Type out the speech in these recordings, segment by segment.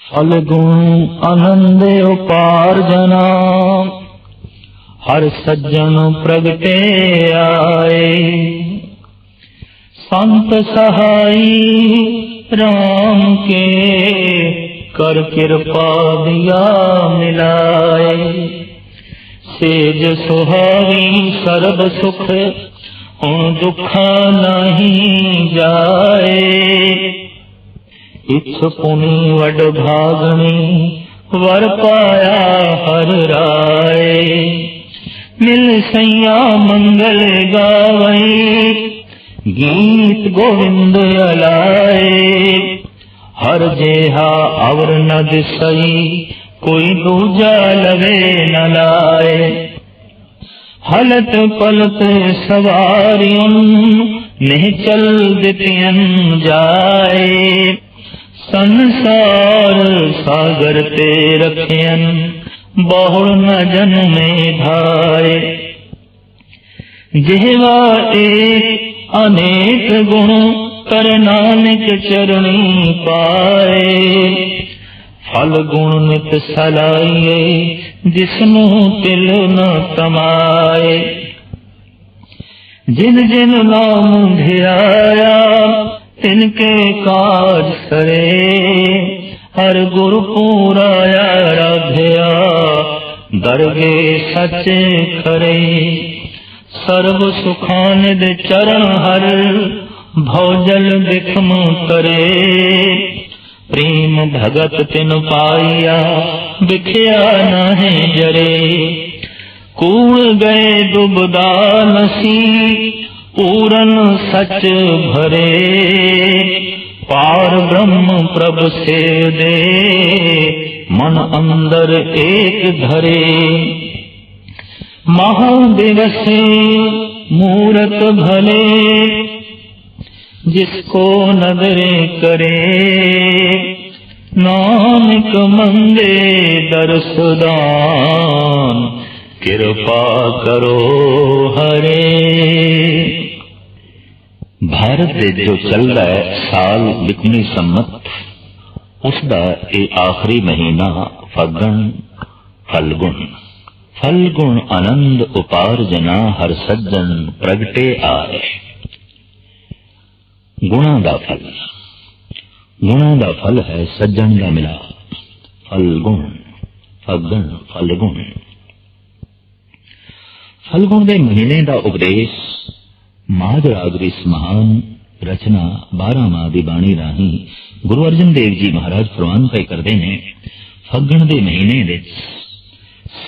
ਫਲ ਗੁਣ ਆਨੰਦ ਉਪਾਰਜਨਾ, ਹਰ ਸੱਜਣ ਪ੍ਰਗਟੇ ਆਏ। ਸੰਤ ਸਹਾਈ ਰਾਮ ਕੇ ਕਰ ਕਿਰਪਾ ਦਿਆ ਮਿਲਾਏ। ਸੇਜ ਸੁਹਾਵੀ ਸਰਬ ਸੁਖ, ਹੁਣ ਦੁੱਖਾ ਨਹੀਂ ਜਾਏ। ਇਛ ਪੁਨੀ ਵਡ ਭਾਗਣੀ ਵਰ ਪਾਇਆ ਹਰ ਰਾਏ। ਮਿਲ ਸਈਆ ਮੰਗਲ ਗਾਵਈ ਗੀਤ ਗੋਵਿੰਦ ਅਲਾਏ। ਹਰ ਜਿਹਾ ਅਵਰ ਨ ਦਿਸਈ, ਕੋਈ ਦੂਜਾ ਲਵੇ ਨ ਲਾਏ। ਹਲਤ ਪਲਤ ਸਵਾਰਿਯੰ ਨਹੀਂ ਚਲ ਦਿੱਤਿਯੰ ਜਾਏ। संसार सागर ते रखियन बहुल न जन में धारे। जेवा एक अनेक गुण कर नानक चरणी पाए। फल गुण नित सलाइए जिसनु तिल न समाए। जिन जिन नाम धिराया ਕੇ ਕਾਜ ਸਰੇ, ਹਰ ਗੁਰ ਪੂਰਾ ਆਰਾਧਿਆ, ਦਰਗੇ ਸੱਚੇ ਖਰੇ। ਸਰਬ ਸੁਖਾਨ ਦੇ ਚਰਨ ਹਰ, ਭਉਜਲ ਬਿਖਮ ਕਰੇ। ਪ੍ਰੇਮ ਭਗਤ ਤਿਨ ਪਾਈਆ ਵਿਖਿਆ ਨਾਹੀਂ ਜਰੇ। ਕੂੜ ਗਏ ਦੁਬਦਾ ਨਸੀ ਪੂਰਨ ਸਚ ਭਰੇ ਪਾਰ ਬ੍ਰਹਮ ਪ੍ਰਭ ਸੇ ਦੇ ਮਨ ਅੰਦਰ ਏਕ ਧਰੇ महादिवस मूरत भले जिसको नजरे करे नानक मंगे दरसदान कृपा करो हरे ਭਾਰਤ ਦੇ ਜੋ ਚੱਲਦਾ ਹੈ, ਸਾਲ ਬਿਕਨੀ ਸੰਮਤ, ਉਸ ਦਾ ਇਹ ਆਖਰੀ ਮਹੀਨਾ ਫੱਗਣ, ਫਲਗੁਣ। ਫਲਗੁਣ ਆਨੰਦ ਉਪਾਰਜਨਾ ਹਰ ਸੱਜਣ ਪ੍ਰਗਟੇ ਆਏ। ਗੁਣਾ ਦਾ ਫਲ। ਗੁਣਾ ਦਾ ਫਲ ਹੈ ਸੱਜਣ ਦਾ ਮਿਲਾਪ। ਫਲਗੁਣ, ਫਗਣ, ਫਲਗੁਣ। ਫਲਗੁਣ ਦੇ ਮਹੀਨੇ ਦਾ ਉਪਦੇਸ਼ ਮਾਧ ਦੀ ਇਸ ਮਹਾਨ ਰਚਨਾ 12 ਮਾਹ ਦੀ ਬਾਣੀ ਰਾਹੀਂ ਗੁਰੂ ਅਰਜਨ ਦੇਵ ਜੀ ਮਹਾਰਾਜ ਫਰਮਾਨ ਪਏ ਕਰਦੇ ਨੇ ਫੱਗਣ ਦੇ ਮਹੀਨੇ ਵਿੱਚ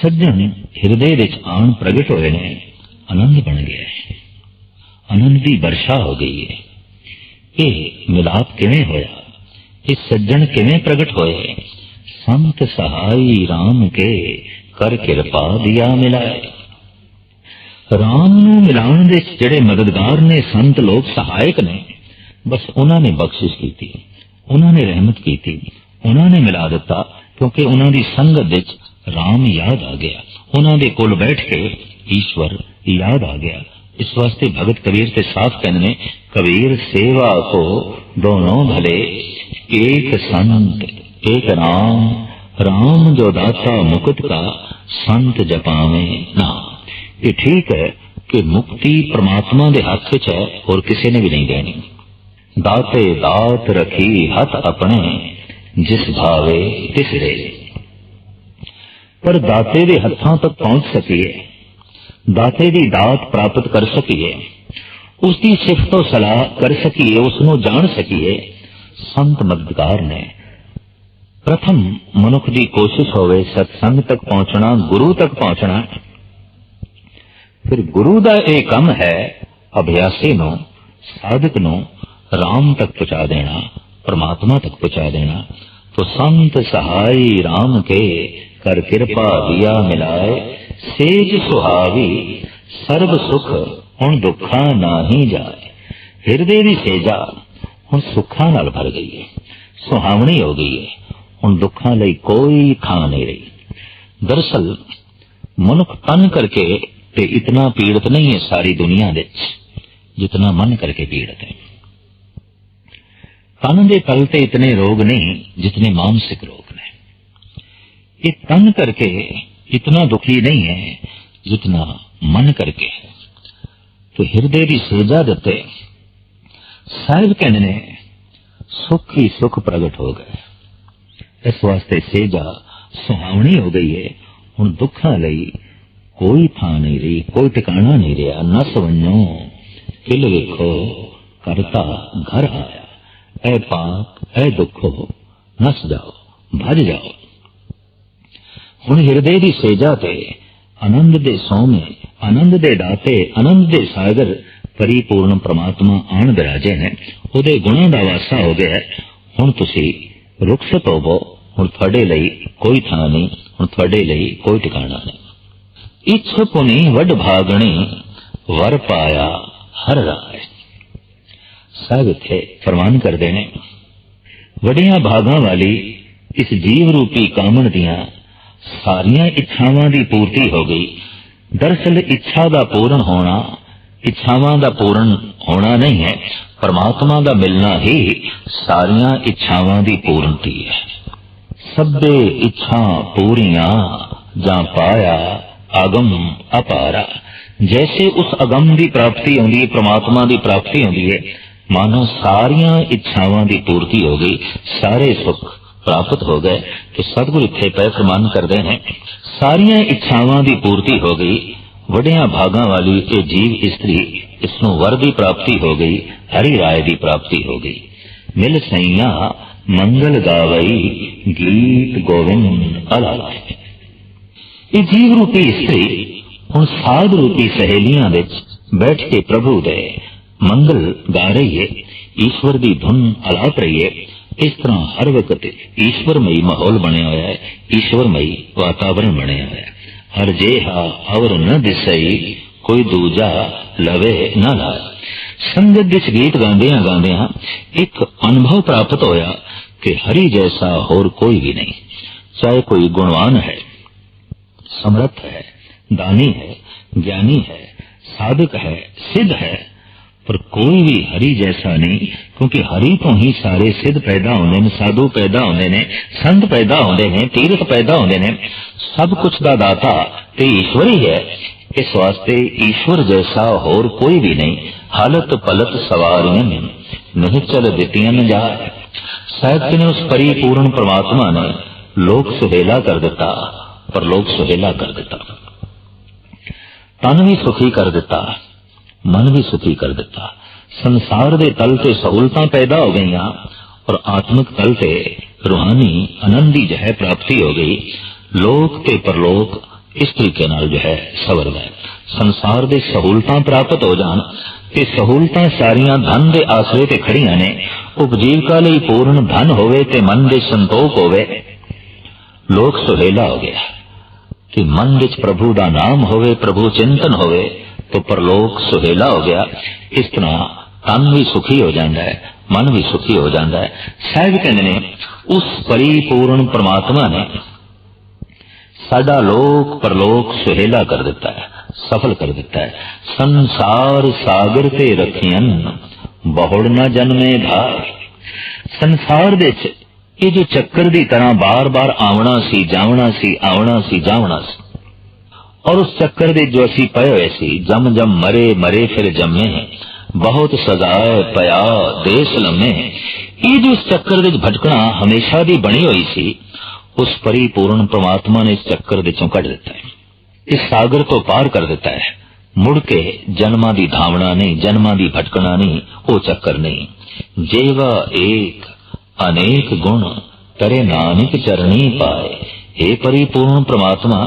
ਸੱਜਣ ਹਿਰਦੇ ਵਿੱਚ ਆਣ ਪ੍ਰਗਟ ਹੋਏ ਨੇ ਆਨੰਦ ਬਣ ਗਿਆ ਹੈ ਆਨੰਦ ਦੀ ਵਰਸ਼ਾ ਹੋ ਗਈ ਹੈ ਇਹ ਮਿਲਾਪ ਕਿਵੇਂ ਹੋਇਆ ਇਹ ਸੱਜਣ ਕਿਵੇਂ ਪ੍ਰਗਟ ਹੋਏ ਸੰਤ ਸਹਾਈ RAM ਕੇ ਕਰ ਕਿਰਪਾ ਦਿਆ ਮਿਲਾਏ ਰਾਮ ਨੂੰ ਮਿਲਾਉਣ ਦੇ ਜਿਹੜੇ ਮਦਦਗਾਰ ਨੇ, ਸੰਤ ਲੋਕ ਸਹਾਇਕ ਨੇ, ਬਸ ਉਹਨਾਂ ਨੇ ਬਖਸ਼ਿਸ਼ ਕੀਤੀ, ਉਹਨਾਂ ਨੇ ਰਹਿਮਤ ਕੀਤੀ, ਉਹਨਾਂ ਨੇ ਮਿਲਾ ਦਿੱਤਾ, ਕਿਉਂਕਿ ਉਹਨਾਂ ਦੀ ਸੰਗਤ ਵਿੱਚ ਰਾਮ ਯਾਦ ਆ ਗਿਆ। ਉਹਨਾਂ ਦੇ ਕੋਲ ਬੈਠ ਕੇ ਈਸ਼ਵਰ ਯਾਦ ਆ ਗਿਆ। ਇਸ ਵਾਸਤੇ ਭਗਤ ਕਬੀਰ ਤੇ ਸਾਫ਼ ਕਹਿੰਦੇ ਨੇ, ਕਬੀਰ ਸੇਵਾ ਕੋ ਦੋਨੋਂ ਭਲੇ, ਏਕ ਸੰਤ, ਏਕ ਰਾਮ ਰਾਮ ਜੋ ਦਾਤਾ ਮੁਕਤ ਕਾ, ਸੰਤ ਜਪਾਵੇਂ ਨਾਮ ਇਹ ਠੀਕ ਹੈ ਕਿ ਮੁਕਤੀ ਪ੍ਰਮਾਤਮਾ ਦੇ ਹੱਥ ਵਿੱਚ ਹੈ, ਹੋਰ ਕਿਸੇ ਨੇ ਵੀ ਨਹੀਂ ਦੇਣੀ। ਦਾਤੇ ਦਾਤ ਰਖੀ ਹੱਥ ਆਪਣੇ, ਜਿਸ ਭਾਵੇ ਤਿਸ ਦੇ। ਪਰ ਦਾਤੇ ਦੇ ਹੱਥਾਂ ਤੱਕ ਪਹੁੰਚ ਸਕੀਏ। ਦਾਤੇ ਦੀ ਦਾਤ ਪ੍ਰਾਪਤ ਕਰ ਸਕੀਏ। ਉਸ ਦੀ ਸਿਫਤ ਤੋਂ ਸਲਾਹ ਕਰ ਸਕੀਏ ਉਸ ਨੂੰ ਜਾਣ ਸਕੀਏ। ਸੰਤ ਮਦਦਗਾਰ ਨੇ। ਪ੍ਰਥਮ ਮਨੁੱਖ ਦੀ ਕੋਸ਼ਿਸ਼ ਹੋਵੇ ਸਤਸੰਗ ਤੱਕ ਪਹੁੰਚਣਾ, ਗੁਰੂ ਤੱਕ ਪਹੁੰਚਣਾ। ਫਿਰ ਗੁਰੂ ਦਾ ਇਹ ਕੰਮ ਹੈ ਅਭਿਆਸੀ ਨੂੰ, ਸਾਧਕ ਨੂੰ ਰਾਮ ਤੱਕ ਪਹੁੰਚਾ ਦੇਣਾ, ਪਰਮਾਤਮਾ ਤੱਕ ਪਹੁੰਚਾ ਦੇਣਾ। ਤੋ ਸੰਤ ਸਹਾਈ RAM ਕੇ ਕਰ ਕਿਰਪਾ ਦਿਆ ਮਿਲਾਏ, ਸੇਜ ਸੁਹਾਵੀ ਸਰਬ ਸੁਖ ਹੁਣ ਦੁੱਖਾਂ ਨਾਹੀ ਜਾਏ। ਹਿਰਦੇ ਦੀ ਸੇਜਾ ਹੁਣ ਸੁੱਖਾਂ ਨਾਲ ਭਰ ਗਈ ਹੈ ਸੁਹਾਵਣੀ ਹੋ ਗਈ ਹੈ ਹੁਣ ਦੁੱਖਾਂ ਲਈ ਕੋਈ ਥਾਂ ਨਹੀਂ ਰਹੀ। ਦਰਸਲ ਮਨੁੱਖ ਤਨ ਕਰਕੇ ਤੇ ਇਤਨਾ ਪੀੜਤ ਨਹੀਂ ਹੈ ਸਾਰੀ ਦੁਨੀਆ ਵਿੱਚ, ਜਿਤਨਾ ਮਨ ਕਰਕੇ ਪੀੜਤ ਹੈ। ਤਨ ਦੇ ਤਲ ਤੇ ਇਤਨੇ ਰੋਗ ਨਹੀਂ, ਜਿਤਨੇ ਮਾਨਸਿਕ ਰੋਗ ਨੇ। ਇਹ ਤਨ ਕਰਕੇ ਇਤਨਾ ਦੁਖੀ ਨਹੀਂ ਹੈ, ਜਿਤਨਾ ਮਨ ਕਰਕੇ ਹੈ। ਤੇ ਹਿਰਦੇ ਦੀ ਸੇਜਾ ਦਿੱਤੇ ਸਾਹਿਬ ਕਹਿੰਦੇ ਨੇ, ਸੁਖ ਹੀ ਸੁਖ ਪ੍ਰਗਟ ਹੋ ਗਏ। ਇਸ ਵਾਸਤੇ ਸੇਜਾ ਸੁਹਾਵਣੀ ਹੋ ਗਈ ਹੈ, ਹੁਣ ਦੁੱਖਾਂ ਲਈ ਕੋਈ ਥਾਂ ਨਹੀਂ ਰਹੀ ਕੋਈ ਟਿਕਾਣਾ ਨਹੀਂ ਰਿਹਾ ਨਸ ਵੰਨੋ ਕਿਲ ਵੇਖੋ ਕਰਤਾ ਘਰ ਆਇਆ ਐ ਪਾਪ ਐ ਦੁੱਖੋ ਨਸ ਜਾਓ ਭਜ ਜਾਓ ਹੁਣ ਹਿਰਦੇ ਦੀ ਸੇਜਾ ਤੇ ਆਨੰਦ ਦੇ ਸੋਮੇ ਆਨੰਦ ਦੇ ਦਾਤੇ ਆਨੰਦ ਦੇ ਸਾਗਰ ਪਰਿਪੂਰਨ ਪ੍ਰਮਾਤਮਾ ਆਣ ਬਿਰਾਜੇ ਨੇ ਉਹਦੇ ਗੁਣਾਂ ਦਾ ਵਾਸਾ ਹੋ ਗਿਆ ਹੁਣ ਤੁਸੀਂ ਰੁਖਸਤ ਹੋਵੋ ਹੁਣ ਤੁਹਾਡੇ ਲਈ ਕੋਈ ਥਾਂ ਨਹੀਂ ਹੁਣ ਤੁਹਾਡੇ ਲਈ ਕੋਈ ਟਿਕਾਣਾ ਨਹੀਂ ਇੱਛ ਪੁਨੀ ਵੱਡ ਭਾਗਣੀ, ਵਰ ਪਾਇਆ ਹਰ ਰਾਏ ਸਾਹਿਬ ਫਰਮਾਨ ਕਰਦੇ ਨੇ, ਵੱਡੀਆਂ ਭਾਗਾਂ ਵਾਲੀ ਇਸ ਜੀਵ ਰੂਪੀ ਕਾਮਣ ਦੀਆਂ ਸਾਰੀਆਂ ਇੱਛਾਵਾਂ ਦੀ ਪੂਰਤੀ ਹੋ ਗਈ। ਦਰਸਲ ਇੱਛਾ ਦਾ ਪੂਰਨ ਹੋਣਾ, ਇੱਛਾਵਾਂ ਦਾ ਪੂਰਨ ਹੋਣਾ ਨਹੀਂ ਹੈ, ਪਰਮਾਤਮਾ ਦਾ ਮਿਲਣਾ ਹੀ ਸਾਰੀਆਂ ਇੱਛਾਵਾਂ ਦੀ ਪੂਰਨਤੀ ਹੈ। ਸਭੇ ਇੱਛਾ ਪੂਰੀਆਂ ਜਾਂ ਪਾਇਆ ਅਗਮ ਅਪਾਰਾ। ਜੈਸੇ ਉਸ ਅਗਮ ਦੀ ਪ੍ਰਾਪਤੀ ਹੁੰਦੀ ਹੈ, ਪ੍ਰਮਾਤਮਾ ਦੀ ਪ੍ਰਾਪਤੀ ਹੁੰਦੀ ਹੈ, ਮਾਨੋ ਸਾਰੀਆਂ ਇੱਛਾਵਾਂ ਦੀ ਪੂਰਤੀ ਹੋ ਗਈ, ਸਾਰੇ ਸੁੱਖ ਪ੍ਰਾਪਤ ਹੋ ਗਏ, ਤੇ ਸਤਿਗੁਰ ਇੱਥੇ ਪੈ ਫਰਮਾਨ ਕਰਦੇ ਨੇ। ਸਾਰੀਆਂ ਇੱਛਾਵਾਂ ਦੀ ਪੂਰਤੀ ਹੋ ਗਈ, ਵੱਡਿਆਂ ਭਾਗਾਂ ਵਾਲੀ ਇਹ ਜੀਵ ਇਸਤਰੀ ਇਸ ਨੂੰ ਵਰ ਦੀ ਪ੍ਰਾਪਤੀ ਹੋ ਗਈ, ਹਰੀ ਰਾਏ ਦੀ ਪ੍ਰਾਪਤੀ ਹੋ ਗਈ। ਮਿਲ ਸਈਆ ਮੰਗਲ ਗਾਵਈ, ਗੀਤ ਗੋਵਿੰਦ ਅਲਾਪ ਇਹ ਜੀਵ ਰੂਪੀ ਇਸਤਰੀ ਹੁਣ ਸਾਧ ਰੂਪੀ ਸਹੇਲੀਆਂ ਵਿੱਚ ਬੈਠ ਕੇ ਪ੍ਰਭੂ ਦੇ ਮੰਗਲ ਗਾ ਰਹੀ ਹੈ ਈਸ਼ਵਰ ਦੀ ਧੁਨ ਅਲਾਪ ਰਹੀ ਹੈ ਇਸ ਤਰ੍ਹਾਂ ਹਰ ਵਕਤ ਈਸ਼ਵਰਮਈ ਮਾਹੌਲ ਬਣਿਆ ਹੋਇਆ ਹੈ, ਈਸ਼ਵਰਮਈ ਵਾਤਾਵਰਣ ਬਣਿਆ ਹੋਇਆ ਹੈ। ਹਰ ਜੇਹਾ ਅਵਰ ਨ ਦਿਸਈ, ਕੋਈ ਦੂਜਾ ਲਵੇ ਨਾ ਲਾ ਸੰਗਤ ਵਿੱਚ ਗੀਤ ਗਾਉਂਦਿਆਂ ਗਾਉਂਦਿਆਂ ਇੱਕ ਅਨੁਭਵ ਪ੍ਰਾਪਤ ਹੋਇਆ ਕਿ ਹਰੀ ਜੈਸਾ ਹੋਰ ਕੋਈ ਵੀ ਨਹੀਂ, ਚਾਹੇ ਕੋਈ ਗੁਣਵਾਨ ਹੈ। ਸਮਰਥ ਹੈ ਦਾਨੀ ਹੈ ਗਿਆਨੀ ਹੈ ਸਾਧਕ ਹੈ ਸਿੱਧ ਹੈ ਪਰ ਕੋਈ ਵੀ ਹਰੀ ਜੈਸਾ ਨਹੀਂ ਕਿਉਂਕਿ ਹਰੀ ਤੋਂ ਹੀ ਸਾਰੇ ਸਿੱਧ ਪੈਦਾ ਹੁੰਦੇ ਨੇ ਸਾਧੂ ਪੈਦਾ ਹੁੰਦੇ ਨੇ ਸੰਤ ਪੈਦਾ ਹੁੰਦੇ ਨੇ ਤੀਰਥ ਪੈਦਾ ਹੁੰਦੇ ਨੇ ਸਭ ਕੁਝ ਦਾ ਦਾਤਾ ਤੇ ਈਸ਼ਵਰ ਹੀ ਹੈ ਇਸ ਵਾਸਤੇ ਈਸ਼ਵਰ ਜੈਸਾ ਹੋਰ ਕੋਈ ਵੀ ਨਹੀਂ ਹਾਲਤ ਪਲਤ ਸਵਾਰੀਆਂ ਨੇ ਨਹੀਂ ਚਲ ਦਿੱਤੀਆਂ ਨਾ ਜਾ ਸਾਹਿਬ ਨੇ ਉਸ ਪਰਿਪੂਰਨ ਪ੍ਰਮਾਤਮਾ ਨੇ ਲੋਕ ਸੁਹੇਲਾ ਕਰ ਦਿੱਤਾ ਪਰ ਲੋਕ ਸੁਹੇਲਾ ਕਰ ਦਿੱਤਾ। ਤਨ ਵੀ ਸੁਖੀ ਕਰ ਦਿੱਤਾ, ਮਨ ਵੀ ਸੁਖੀ ਕਰ ਦਿੱਤਾ। ਸੰਸਾਰ ਦੇ ਤਲ ਤੇ ਸਹੂਲਤਾਂ ਪੈਦਾ ਹੋ ਗਈਆਂ ਔਰ ਆਤਮਿਕ ਤਲ ਤੇ ਰੂਹਾਨੀ ਆਨੰਦ ਜੋ ਹੈ ਪ੍ਰਾਪਤੀ ਹੋ ਗਈ। ਲੋਕ ਤੇ ਪਰਲੋਕ ਇਸ ਤਰੀਕੇ ਨਾਲ ਜੋ ਹੈ ਸਵਰਦਾ ਹੈ ਸੰਸਾਰ ਦੇ ਸਹੂਲਤਾਂ ਪ੍ਰਾਪਤ ਹੋ ਜਾਣ ਤੇ ਸਹੂਲਤਾਂ ਸਾਰੀਆਂ ਧਨ ਦੇ ਆਸਰੇ ਤੇ ਖੜੀਆਂ ਨੇ। ਉਪਜੀਵਕਾ ਲਈ ਪੂਰਨ ਧਨ ਹੋਵੇ ਤੇ ਮਨ ਦੇ ਸੰਤੋਖ ਹੋਵੇ। ਲੋਕ ਸੁਹੇਲਾ ਹੋ ਗਿਆ। ਕਿ ਮਨ ਵਿੱਚ ਪ੍ਰਭੂ ਦਾ ਨਾਮ ਹੋਵੇ, ਪ੍ਰਭੂ ਚਿੰਤਨ ਹੋਵੇ, ਤੇ ਪਰਲੋਕ ਸੁਹੇਲਾ ਹੋ ਗਿਆ, ਇਸ ਤਰ੍ਹਾਂ ਤਨ ਵੀ ਸੁਖੀ ਹੋ ਜਾਂਦਾ ਹੈ, ਮਨ ਵੀ ਸੁਖੀ ਹੋ ਜਾਂਦਾ ਹੈ। ਸਹਿਬ ਕਹਿੰਦੇ ਨੇ, ਉਸ ਪਰਿਪੂਰਨ ਪ੍ਰਮਾਤਮਾ ਨੇ ਸਾਡਾ ਲੋਕ ਪਰਲੋਕ ਸੁਹੇਲਾ ਕਰ ਦਿੱਤਾ ਹੈ, ਸਫਲ ਕਰ ਦਿੱਤਾ ਹੈ। ਸੰਸਾਰ ਸਾਗਰ ਤੇ ਰਖੀਆਂ ਬਹੁੜ ਨਾ ਜਨਮੇ ਧਾਰ। ਸੰਸਾਰ ਵਿੱਚ ਇਹ ਜੋ ਚੱਕਰ ਦੀ ਤਰ੍ਹਾਂ ਬਾਰ-ਬਾਰ ਆਉਣਾ ਸੀ, ਜਾਵਣਾ ਸੀ ਆਉਣਾ ਸੀ, ਜਾਵਣਾ ਸੀ। ਔਰ ਉਸ ਚੱਕਰ ਦੇ ਜੋ ਅਸੀਂ ਪਏ ਹੋਏ ਸੀ ਜਮ ਜਮ ਮਰੇ ਮਰੇ, ਫਿਰ ਜੰਮੇ ਬਹੁਤ ਸਜ਼ਾਏ ਪਿਆ, ਦੇਸ ਲੰਮੇ ਇਹ ਜੋ ਇਸ ਚੱਕਰ ਵਿੱਚ ਭਟਕਣਾ ਹਮੇਸ਼ਾ ਦੀ ਬਣੀ ਹੋਈ ਸੀ, ਉਸ ਪਰਿਪੂਰਨ ਪ੍ਰਮਾਤਮਾ ਨੇ ਇਸ ਚੱਕਰ ਵਿੱਚੋਂ ਕੱਢ ਦਿੱਤਾ ਹੈ। ਇਸ ਸਾਗਰ ਤੋਂ ਪਾਰ ਕਰ ਦਿੱਤਾ ਹੈ। ਮੁੜ ਕੇ ਜਨਮਾਂ ਦੀ ਧਾਵਣਾ ਨਹੀਂ, ਜਨਮਾਂ ਦੀ ਭਟਕਣਾ ਨਹੀਂ, ਉਹ ਚੱਕਰ ਨਹੀਂ। ਜੇਵਾ ਏਕ ਅਨੇਕ ਗੁਣ ਤੇਰੇ ਨਾਨਕ ਚਰਣੀ ਪਾਏ। हे ਪਰਿਪੂਰਨ ਪ੍ਰਮਾਤਮਾ,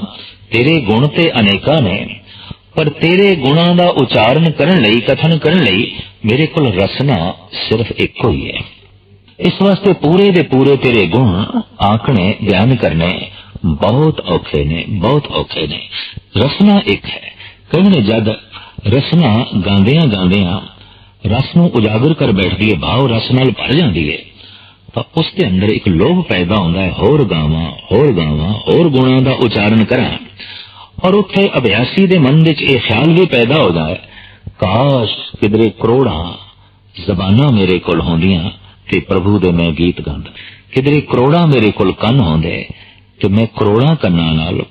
ਤੇਰੇ ਗੁਣ ਤੇ ਅਨੇਕਾਂ ਨੇ, ਪਰ ਤੇਰੇ ਗੁਣਾਂ ਦਾ ਉਚਾਰਨ ਕਰਨ ਲਈ, ਕਥਨ ਕਰਨ ਲਈ ਮੇਰੇ ਕੋਲ ਰਸਨਾ ਸਿਰਫ ਇੱਕੋ ਹੀ ਹੈ। ਇਸ ਵਾਸਤੇ ਪੂਰੇ ਦੇ ਪੂਰੇ ਤੇਰੇ ਗੁਣ ਆਖਣੇ ਬਿਆਨ ਕਰਨੇ ਬਹੁਤ ਔਖੇ ਨੇ, ਬਹੁਤ ਔਖੇ ਨੇ। ਰਸਨਾ ਇੱਕ ਹੈ। ਕਹਿੰਦੇ ਜਦ ਰਸਨਾ ਗਾਉਂਦਿਆਂ ਗਾਉਂਦਿਆਂ ਰਸ ਨੂੰ ਉਜਾਗਰ ਕਰ ਬੈਠਦੀ ਹੈ, ਭਾਵ ਰਸ ਨਾਲ ਭਰ ਜਾਂਦੀ ਹੈ ਤਾਂ ਉਸ ਦੇ ਅੰਦਰ ਇੱਕ ਲੋਭ ਪੈਦਾ ਹੁੰਦਾ ਹੈ। ਹੋਰ ਗਾਵਾਂ ਹੋਰ ਗਾਵਾਂ, ਹੋਰ ਗੁਣਾਂ ਦਾ ਉਚਾਰਨ ਕਰਾਂ। ਔਰ ਉੱਥੇ ਅਭਿਆਸੀ ਦੇ ਮਨ ਵਿੱਚ ਇਹ ਖਿਆਲ ਵੀ ਪੈਦਾ ਹੋ ਜਾਏ ਕਾਸ਼ ਕਿਦਰੇ ਕਰੋੜਾਂ ਜ਼ਬਾਨਾਂ ਮੇਰੇ ਕੋਲ ਹੁੰਦੀਆਂ ਤੇ ਪ੍ਰਭੂ ਦੇ ਮੈਂ ਗੀਤ ਗਾਉਂਦਾ। ਕਿਧਰੇ ਕਰੋੜਾਂ ਮੇਰੇ ਕੋਲ ਕੰਨ ਹੁੰਦੇ ਤੇ ਮੈਂ ਕਰੋੜਾਂ ਕੰਨਾਂ ਨਾਲ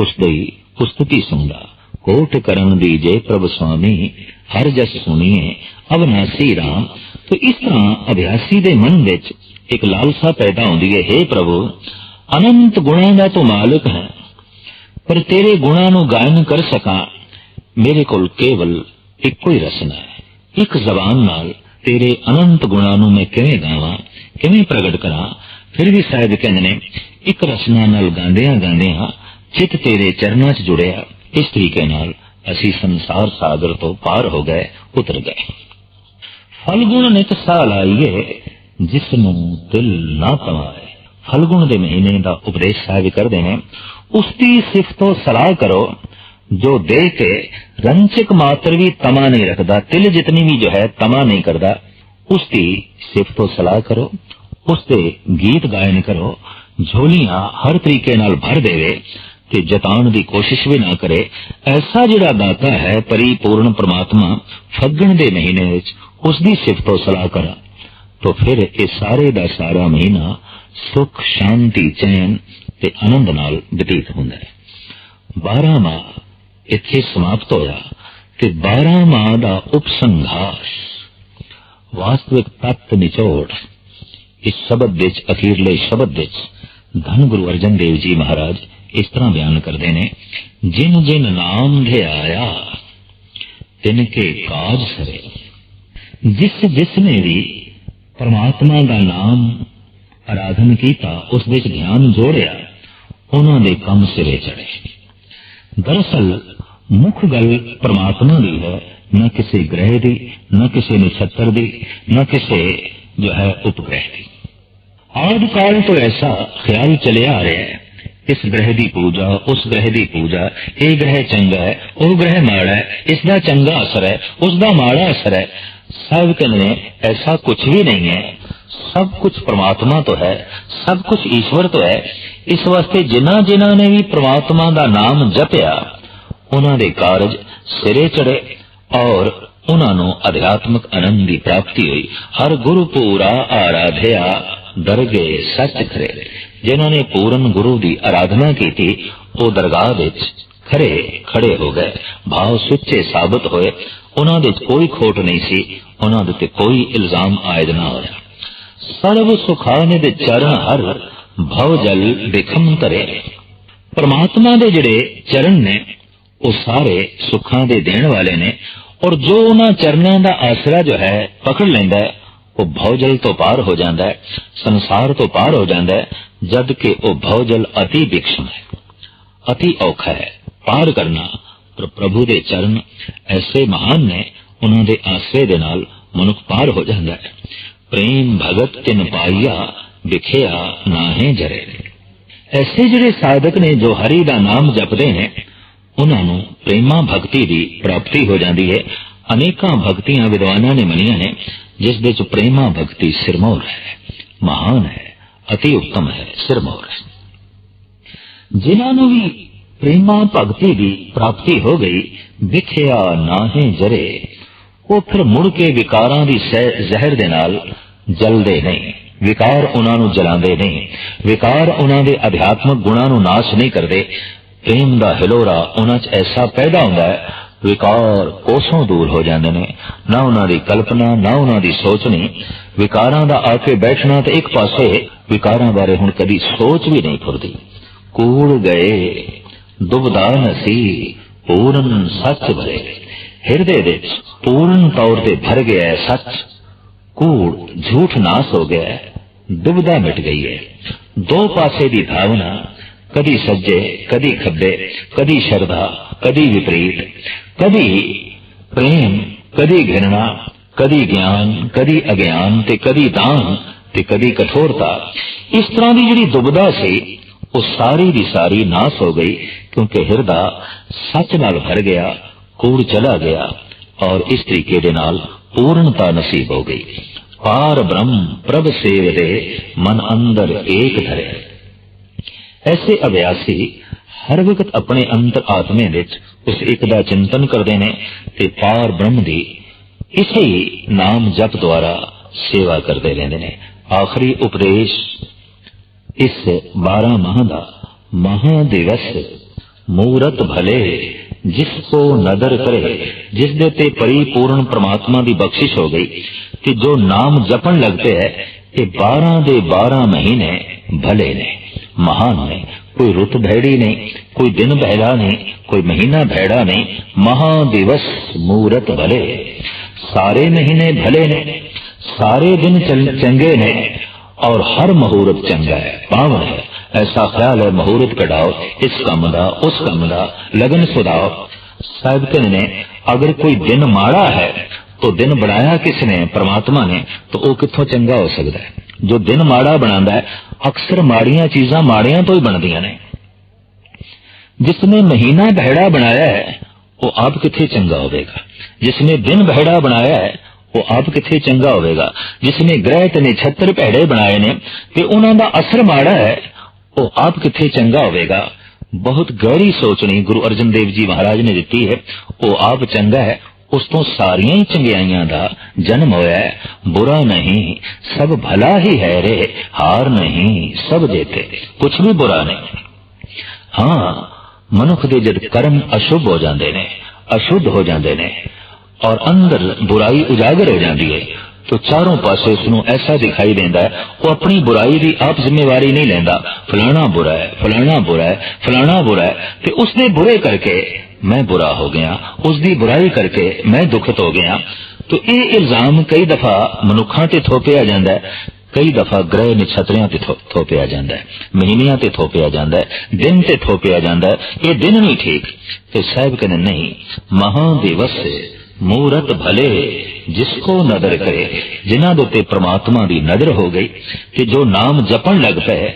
ਉਸ ਦੀ ਉਸਤਤੀ ਸੁਣਦਾ। ਕੋਟ ਕਰਨ ਦੀ ਜੇ ਪ੍ਰਭ ਸੁਆਮੀ, ਹਰ ਜਸ ਸੁਣੀਏ, ਅਵਨਾਸੀ ਰਾਮ। ਤੇ ਇਸ ਤਰ੍ਹਾਂ ਅਭਿਆਸੀ ਦੇ ਮਨ ਵਿੱਚ ਇੱਕ ਲਾਲਸਾ ਪੈਦਾ ਹੁੰਦੀ ਹੈ हे ਪ੍ਰਭੂ, ਅਨੰਤ ਗੁਣਾਂ ਦਾ ਤੂੰ ਮਾਲਕ ਹੈ, ਪਰ ਤੇਰੇ ਗੁਣਾਂ ਨੂੰ ਗਾਇਨ ਕਰ ਸਕਾਂ, ਮੇਰੇ ਕੋਲ ਕੇਵਲ ਇੱਕੋ ਹੀ ਰਸਨਾ ਹੈ, ਇੱਕ ਜ਼ਬਾਨ ਨਾਲ ਤੇਰੇ ਅਨੰਤ ਗੁਣਾਂ ਨੂੰ ਮੈਂ ਕਿਵੇਂ ਗਾਵਾਂ, ਕਿਵੇਂ ਪ੍ਰਗਟ ਕਰਾਂ, ਫਿਰ ਵੀ ਸ਼ਾਇਦ ਕਹਿੰਦੇ ਨੇ, ਇੱਕ ਰਸਨਾ ਨਾਲ ਗਾਉਂਦਿਆਂ ਗਾਉਂਦਿਆਂ ਚਿਤ ਤੇਰੇ ਚਰਨਾਂ 'ਚ ਜੁੜਿਆ, ਇਸ ਤਰੀਕੇ ਨਾਲ ਅਸੀਂ ਸੰਸਾਰ ਸਾਗਰ ਤੋਂ ਪਾਰ ਹੋ ਗਏ, ਉਤਰ ਗਏ। ਫਲਗੁਣ ਨਿਤ ਸਾਲ ਆਈਏ ਜਿਸ ਨੂੰ ਦਿਲ ਨਾ ਕਮਾਏ ਫਲਗੁਣ ਦੇ ਮਹੀਨੇ ਦਾ ਉਪਦੇਸ਼ ਸਾਹਿਬ ਕਰਦੇ ਨੇ। ਉਸ ਦੀ ਸਿਫਤੋ ਸਲਾਹ ਕਰੋ, ਜੋ ਦੇ ਕੇ ਰੰਚਕ ਮਾਤਰ ਵੀ ਤਮਾ ਨਹੀਂ ਰੱਖਦਾ, ਤਿਲ ਜਿਤਨੀ ਵੀ ਜੋ ਹੈ ਤਮਾ ਨਹੀਂ ਕਰਦਾ। ਉਸ ਦੀ ਸਿਫਤੋ ਸਲਾਹ ਕਰੋ, ਉਸ ਦੇ ਗੀਤ ਗਾਇਨ ਕਰੋ, ਝੋਲੀਆਂ ਹਰ ਤਰੀਕੇ ਨਾਲ ਭਰ ਦੇਵੇ ਤੇ ਜਤਾਉਣ ਦੀ ਕੋਸ਼ਿਸ਼ ਵੀ ਨਾ ਕਰੇ। ਐਸਾ ਜਿਹੜਾ ਦਾਤਾ ਹੈ, ਪਰਿਪੂਰਨ ਪ੍ਰਮਾਤਮਾ ਫੱਗਣ ਦੇ ਮਹੀਨੇ ਵਿੱਚ ਉਸ ਦੀ ਸਿਫਤੋ ਸਲਾਹ ਕਰਾ। तो ਫਿਰ ਇਹ ਸਾਰੇ ਦਾ ਸਾਰਾ ਮਹੀਨਾ ਸੁਖ ਸ਼ਾਂਤੀ ਚੈਨ ਤੇ ਆਨੰਦ ਨਾਲ ਬਤੀਤ ਹੁੰਦਾ ਹੈ 12 ਮਾਹ ਇੱਥੇ ਸਮਾਪਤ ਹੋਇਆ ਤੇ 12 ਮਾਹ ਦਾ ਉਪਸੰਘਾਸ ਵਾਸਤਵਿਕ ਤੱਤ ਨਿਚੋੜ ਇਸ ਸ਼ਬਦ ਵਿੱਚ ਅਖੀਰਲੇ ਸ਼ਬਦ ਵਿੱਚ ਧੰਨ ਗੁਰੂ ਅਰਜਨ ਦੇਵ ਜੀ ਮਹਾਰਾਜ ਇਸ ਤਰ੍ਹਾਂ ਬਿਆਨ ਕਰਦੇ ਨੇ ਜਿਨ ਜਿਨ ਨਾਮ ਦੇ ਆਇਆ ਤਿਨ ਕੇ ਕਾਜ ਸਰੇ ਜਿਸ ਜਿਸ ਨੇ ਵੀ ਪਰਮਾਤਮਾ ਦਾ ਨਾਮ ਆਰਾਧਨ ਕੀਤਾ, ਉਸ ਵਿੱਚ ਧਿਆਨ ਜੋੜਿਆ, ਉਹਨਾਂ ਦੇ ਕੰਮ ਸਿਰੇ ਚੜੇ। ਦਰਅਸਲ, ਮੁੱਖ ਗੱਲ ਪਰਮਾਤਮਾ ਦੀ ਹੈ, ਨਾ ਕਿਸੇ ਗ੍ਰਹਿ ਦੀ, ਨਾ ਕਿਸੇ ਨਛੱਤਰ ਦੀ, ਨਾ ਕਿਸੇ ਜੋ ਹੈ ਉਪਗ੍ਰਹਿ ਦੀ। ਆਦ ਕਾਲ ਤੋਂ ਐਸਾ ਖਿਆਲ ਚੱਲਿਆ ਆ ਰਿਹਾ ਹੈ, ਇਸ ਗ੍ਰਹਿ ਦੀ ਪੂਜਾ, ਉਸ ਗ੍ਰਹਿ ਦੀ ਪੂਜਾ, ਇਹ ਗ੍ਰਹਿ ਚੰਗਾ ਹੈ, ਉਹ ਗ੍ਰਹਿ ਮਾੜਾ ਹੈ, ਇਸ ਦਾ ਚੰਗਾ ਅਸਰ ਹੈ, ਉਸ ਦਾ ਮਾੜਾ ਅਸਰ ਹੈ। ਸਭ ਕਹਿੰਦੇ ਨੇ ਐਸਾ ਕੁਝ ਵੀ ਨਹੀਂ ਹੈ ਸਭ ਕੁਝ ਪ੍ਰਮਾਤਮਾ ਤੋਂ ਹੈ ਸਭ ਕੁਝ ਈਸ਼ਵਰ ਤੋਂ ਹੈ ਇਸ ਵਾਸਤੇ ਜਿਨ੍ਹਾਂ ਜਿਨ੍ਹਾਂ ਨੇ ਵੀ ਪ੍ਰਮਾਤਮਾ ਦਾ ਨਾਮ ਜਪਿਆ ਉਹਨਾਂ ਦੇ ਕਾਰਜ ਸਿਰੇ ਚੜੇ ਔਰ ਉਹਨਾਂ ਨੂੰ ਅਧਿਆਤਮਕ ਆਨੰਦ ਦੀ ਪ੍ਰਾਪਤੀ ਹੋਈ ਹਰ ਗੁਰੂ ਪੂਰਾ ਆਰਾਧਿਆ ਦਰਗੇ ਸੱਚ ਖਰੇ ਜਿਨ੍ਹਾਂ ਨੇ ਪੂਰਨ ਗੁਰੂ ਦੀ ਆਰਾਧਨਾ ਕੀਤੀ ਉਹ ਦਰਗਾਹ ਵਿੱਚ ਖਰੇ ਖੜੇ ਹੋ ਗਏ ਭਾਵ ਸੁੱਚੇ ਸਾਬਤ ਹੋਏ ਉਹਨਾਂ ਦੇ ਕੋਈ ਖੋਟ ਨਹੀਂ ਸੀ, ਉਹਨਾਂ ਦੇ ਤੇ ਕੋਈ ਇਲਜ਼ਾਮ ਆਇਦ ਨਾ ਹੋਇਆ। ਸਰਬ ਸੁਖਾਨੇ ਦੇ ਚਰਨ ਹਰ ਭਵ ਜਲ ਬਿਖਮ ਤਰੇ ਪਰਮਾਤਮਾ ਦੇ ਜਿਹੜੇ ਚਰਨ ਨੇ, ਉਹ ਸਾਰੇ ਸੁੱਖਾਂ ਦੇ ਦੇਣ ਵਾਲੇ ਨੇ, ਔਰ ਜੋ ਉਹਨਾਂ ਚਰਨਾਂ ਦਾ ਆਸਰਾ ਜੋ ਹੈ, ਪਕੜ ਲੈਂਦਾ ਹੈ, ਉਹ ਭਵਜਲ ਤੋਂ ਪਾਰ ਹੋ ਜਾਂਦਾ ਹੈ, ਸੰਸਾਰ ਤੋਂ ਪਾਰ ਹੋ ਜਾਂਦਾ ਹੈ, ਜਦ ਕਿ ਉਹ ਭਵਜਲ ਅਤੀ ਬਿਕਸ਼ਮ ਹੈ। ਅਤੀ ਔਖਾ ਹੈ, ਪਾਰ ਕਰਨਾ ਪ੍ਰਭੂ ਦੇ ਚਰਨ ਐਸੇ ਮਹਾਨ ਨੇ, ਉਹਨਾਂ ਦੇ ਆਸਰੇ ਦੇ ਨਾਲ ਮਨੁੱਖ ਪਾਰ ਹੋ ਜਾਂਦਾ ਹੈ। ਪ੍ਰੇਮ ਭਗਤ ਤਿਨ ਪਾਈਆ ਵਿਖਿਆ ਨਾਹੇ ਜਰੇ। ਐਸੇ ਜਿਹੜੇ ਸਾਧਕ ਨੇ ਜੋ ਹਰੀ ਦਾ ਨਾਮ ਜਪਦੇ ਨੇ, ਉਹਨਾਂ ਨੂੰ ਪ੍ਰੇਮਾ ਭਗਤੀ ਦੀ ਪ੍ਰਾਪਤੀ ਹੋ ਜਾਂਦੀ ਹੈ। ਅਨੇਕਾਂ ਭਗਤੀਆਂ ਵਿਦਵਾਨਾਂ ਨੇ ਮੰਨੀਆਂ ਨੇ, ਜਿਸ ਦੇ ਵਿੱਚ ਪ੍ਰੇਮਾ ਭਗਤੀ ਸਿਰਮੌਰ ਹੈ, ਮਹਾਨ ਹੈ, ਅਤੀ ਉੱਤਮ ਹੈ ਸਿਰਮੌਰ। ਹੈ ਜਿਨ੍ਹਾਂ ਨੂੰ ਵੀ ਪ੍ਰੇਮਾ ਭਗਤੀ ਦੀ ਪ੍ਰਾਪਤੀ ਹੋ ਗਈ, ਵਿਖਿਆ ਨਾਹੇ ਜਰੇ। ਉਹ ਫਿਰ ਮੁੜ ਕੇ ਵਿਕਾਰਾਂ ਦੀ ਜ਼ਹਿਰ ਦੇ ਨਾਲ ਜਲਦੇ ਨਹੀਂ। ਵਿਕਾਰ ਉਹਨਾਂ ਨੂੰ ਜਲਾਉਂਦੇ ਨਹੀਂ। ਵਿਕਾਰ ਉਹਨਾਂ ਦੇ ਅਧਿਆਤਮਕ ਗੁਣਾਂ ਨੂੰ ਨਾਸ਼ ਨਹੀਂ ਕਰਦੇ। ਪ੍ਰੇਮ ਦਾ ਹਿਲੋਰਾ ਉਹਨਾਂ 'ਚ ਐਸਾ ਪੈਦਾ ਹੁੰਦਾ ਹੈ, ਵਿਕਾਰ ਕੋਸੋਂ ਦੂਰ ਹੋ ਜਾਂਦੇ ਨੇ। ਨਾ ਉਹਨਾਂ ਦੀ ਕਲਪਨਾ, ਨਾ ਉਹਨਾਂ ਦੀ ਸੋਚਣੀ ਵਿਕਾਰਾਂ ਦਾ ਆ ਕੇ ਬੈਠਣਾ ਤੇ ਇੱਕ ਪਾਸੇ ਵਿਕਾਰਾਂ ਬਾਰੇ ਹੁਣ ਕਦੀ ਸੋਚ ਵੀ ਨਹੀਂ ਫੁਰਦੀ। ਕੂੜ ਗਏ। ਦੁਬਦਾ ਨਸੀ ਪੂਰਨ ਸੱਚ ਭਰੇ। ਹਿਰਦੇ ਵਿੱਚ ਪੂਰਨ ਤੌਰ ਤੇ ਭਰ ਗਿਆ ਹੈ ਸੱਚ। ਕੂੜ ਝੂਠ ਨਾਸ ਹੋ ਗਿਆ ਹੈ, ਦੁਬਦਾ ਮਿਟ ਗਈ ਹੈ। ਦੋ ਪਾਸੇ ਦੀ ਭਾਵਨਾ, ਕਦੀ ਸੱਜੇ, ਕਦੀ ਖੱਬੇ, ਕਦੀ ਸ਼ਰਧਾ, ਕਦੀ ਵਿਪਰੀਤ, ਕਦੀ ਪ੍ਰੇਮ, ਕਦੀ ਘਿਰਣਾ ਕਦੀ ਗਿਆਨ, ਕਦੀ ਅਗਿਆਨ ਤੇ ਕਦੀ ਦਾਨ ਤੇ ਕਦੀ ਕਠੋਰਤਾ। ਇਸ ਤਰ੍ਹਾਂ ਦੀ ਜਿਹੜੀ ਦੁਬਦਾ ਸੀ, ਉਹ ਸਾਰੀ ਦੀ ਸਾਰੀ ਨਾਸ ਹੋ ਗਈ ਕਿਉਂਕਿ ਹਿਰਦਾ ਸੱਚ ਨਾਲ ਭਰ ਗਿਆ ਕੂੜ ਚਲਾ ਗਿਆ ਔਰ ਇਸ ਤਰੀਕੇ ਦੇ ਨਾਲ ਪੂਰਨਤਾ ਨਸੀਬ ਹੋ ਗਈ ਪਾਰ ਬ੍ਰਹਮ ਪ੍ਰਭ ਸੇਵਦੇ ਮਨ ਅੰਦਰ ਏਕ ਧਰੇ ਐਸੇ ਅਭਿਆਸੀ ਹਰ ਵਕਤ ਆਪਣੇ ਅੰਤਰ ਆਤਮੇ ਵਿੱਚ ਉਸ ਇੱਕ ਦਾ ਚਿੰਤਨ ਕਰਦੇ ਨੇ ਤੇ ਪਾਰ ਬ੍ਰਹਮ ਦੀ ਇਸੇ ਨਾਮ ਜਪ ਦੁਆਰਾ ਸੇਵਾ ਕਰਦੇ ਰਹਿੰਦੇ ਨੇ ਆਖਰੀ ਉਪਦੇਸ਼ ਇਸ 12 ਮਾਹ ਦਾ ਮਹਾ ਦਿਵਸ ਮੂਰਤ ਭਲੇ, ਜਿਸ ਕੋ ਨਦਰ ਕਰੇ, ਜਿਸ ਦੇ ਤੇ ਪਰਿਪੂਰਨ ਪ੍ਰਮਾਤਮਾ ਦੀ ਬਖਸ਼ਿਸ਼ ਹੋ ਗਈ ਕਿ ਜੋ ਨਾਮ ਜਪਣ ਲੱਗਦੇ ਹੈ, ਇਹ 12 ਦੇ 12 ਮਹੀਨੇ ਭਲੇ ਨੇ, ਮਹਾਨ ਨੇ, ਕੋਈ ਰੁੱਤ ਭੈੜੀ ਨਹੀਂ ਕੋਈ ਦਿਨ ਭੈੜਾ ਨਹੀਂ ਕੋਈ ਮਹੀਨਾ ਭੈੜਾ ਨਹੀਂ ਮਹਾ ਦਿਵਸ ਮੂਰਤ ਭਲੇ। ਸਾਰੇ ਮਹੀਨੇ ਭਲੇ ਨੇ, ਸਾਰੇ ਦਿਨ ਚੰਗੇ ਨੇ, ਔਰ ਹਰ ایسا خیال ہے مہورت کٹاؤ اس کا مدا اس کا مدا لگن سداؤ صاحب کن نے اگر کوئی دن ماڑا ہے تو دن بنایا کس نے؟ پرماتما نے۔ تو وہ کتوں چنگا ہو سکتا ہے؟ جو دن ماڑا بنا ہے، اکثر ماڑیاں چیزاں ماڑیاں تو ہی بن دیا نے۔ جس نے مہینہ بہڑا بنایا ہے، وہ آپ کتنے چنگا ہوئے گا؟ جس نے دن بہڑا بنایا ہے، وہ آپ کتنے چنگا ہوئے گا؟ جس نے گرہ نے چھتر پہڑے بنائے نے، تے انہوں دا اثر ماڑا ہے ਉਹ ਆਪ ਕਿੱਥੇ ਚੰਗਾ ਹੋਵੇਗਾ? ਬਹੁਤ ਗਹਿਰੀ ਸੋਚਣੀ ਗੁਰੂ ਅਰਜਨ ਦੇਵ ਜੀ ਮਹਾਰਾਜ ਨੇ ਦਿੱਤੀ ਹੈ। ਉਹ ਆਪ ਚੰਗਾ ਹੈ, ਉਸ ਤੋਂ ਸਾਰੀਆਂ ਹੀ ਚੰਗਿਆਈਆਂ ਦਾ ਜਨਮ ਹੋਇਆ ਬੁਰਾ ਨਹੀਂ, ਸਭ ਭਲਾ ਹੀ ਹੈ ਰੇ, ਹਾਰ ਨਹੀਂ, ਸਭ ਦੇਤੇ। ਕੁਝ ਵੀ ਬੁਰਾ ਨਹੀਂ। ਹਾਂ, ਮਨੁੱਖ ਦੇ ਜਦ ਕਰਮ ਅਸ਼ੁਭ ਹੋ ਜਾਂਦੇ ਨੇ, ਅਸ਼ੁੱਧ ਹੋ ਜਾਂਦੇ ਨੇ ਔਰ ਅੰਦਰ ਬੁਰਾਈ ਉਜਾਗਰ ਹੋ ਜਾਂਦੀ ਹੈ। ਤੋ ਚਾਰੋਂ ਪਾਸੇ ਉਸ ਨੂੰ ਐਸਾ ਦਿਖਾਈ ਦਿੰਦਾ ਹੈ ਉਹ ਆਪਣੀ ਬੁਰਾਈ ਦੀ ਆਪ ਜ਼ਿੰਮੇਵਾਰੀ ਨਹੀਂ ਲੈਂਦਾ ਫਲਾਣਾ ਬੁਰਾ ਹੈ ਫਲਾਣਾ ਬੁਰਾ ਹੈ ਫਲਾਣਾ ਬੁਰਾ ਹੈ ਤੇ ਉਸ ਦੇ ਬੁਰੇ ਕਰਕੇ ਮੈਂ ਬੁਰਾ ਹੋ ਗਿਆ ਉਸ ਦੀ ਬੁਰਾਈ ਕਰਕੇ ਮੈਂ ਦੁਖਤ ਹੋ ਗਿਆ ਤੋ ਇਹ ਇਲਜ਼ਾਮ ਕਈ ਦਫਾ ਮਨੁੱਖਾਂ ਤੇ ਥੋਪਿਆ ਜਾਂਦਾ ਹੈ ਕਈ ਦਫਾ ਗ੍ਰਹਿ ਨਛਤਰਿਆਂ ਤੇ ਥੋ- ਥੋਪਿਆ ਜਾਂਦਾ ਹੈ ਮਹੀਨਿਆਂ ਤੇ ਥੋਪਿਆ ਜਾਂਦਾ ਹੈ ਦਿਨ ਤੇ ਥੋਪਿਆ ਜਾਂਦਾ ਹੈ ਇਹ ਦਿਨ ਨਹੀਂ ਠੀਕ ਤੇ ਸਾਹਿਬ ਕਹਿੰਦੇ ਨਹੀਂ ਮਹਾ ਦਿਵਸ ਮੂਰਤ ਭਲੇ ਜਿਸ ਕੋ ਨਦਰ ਕਰੇ, ਜਿਨ੍ਹਾਂ ਦੇ ਉੱਤੇ ਪ੍ਰਮਾਤਮਾ ਦੀ ਨਜ਼ਰ ਹੋ ਗਈ, ਤੇ ਜੋ ਨਾਮ ਜਪਣ ਲੱਗ ਪਏ,